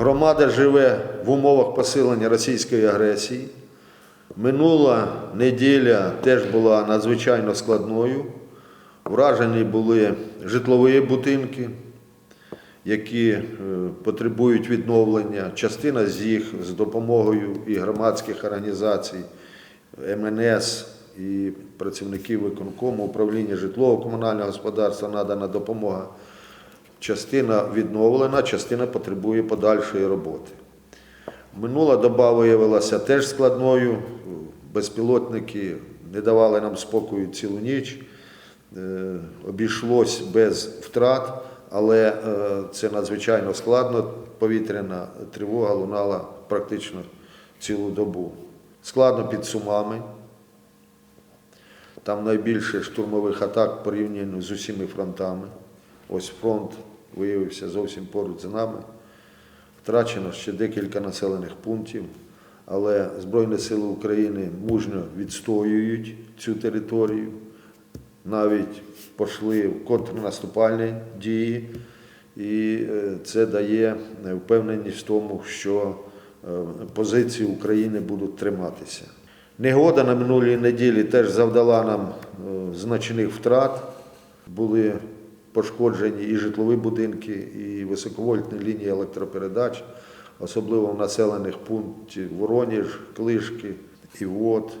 Громада живе в умовах посилення російської агресії. Минула неділя теж була надзвичайно складною. Вражені були житлові будинки, які е, потребують відновлення. Частина з їх з допомогою і громадських організацій, МНС і працівників виконкому управління житлово-комунального господарства надана допомога. Частина відновлена, частина потребує подальшої роботи. Минула доба виявилася теж складною. Безпілотники не давали нам спокою цілу ніч. Е, Обійшлось без втрат, але е, це надзвичайно складно. Повітряна тривога лунала практично цілу добу. Складно під Сумами. Там найбільше штурмових атак порівняно з усіма фронтами. Ось фронт виявився зовсім поруч з нами. Втрачено ще декілька населених пунктів, але Збройні Сили України мужньо відстоюють цю територію, навіть пішли в контрнаступальні дії, і е, це дає впевненість в тому, що е, позиції України будуть триматися. Негода на минулій неділі теж завдала нам е, значних втрат. Були пошкоджені і житлові будинки, і високовольтні лінії електропередач, особливо в населених пунктах Вороніж, Клишки, Івот,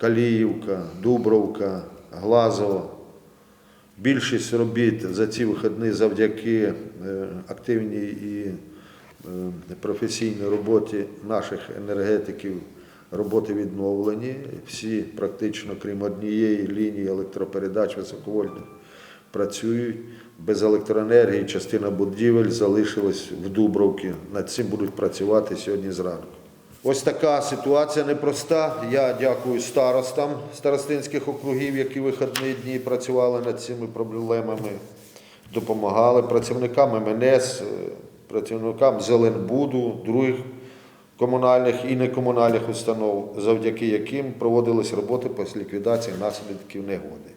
Каліївка, Дубровка, Глазово. Більшість робіт за ці вихідні завдяки е, активній і е, професійній роботі наших енергетиків роботи відновлені. Всі практично, крім однієї лінії електропередач високовольтних, працюють. Без електроенергії частина будівель залишилась в Дубровці. Над цим будуть працювати сьогодні зранку. Ось така ситуація непроста. Я дякую старостам старостинських округів, які вихідні дні працювали над цими проблемами, допомагали працівникам МНС, е, працівникам Зеленбуду, других комунальних і некомунальних установ, завдяки яким проводились роботи по ліквідації наслідків негоди.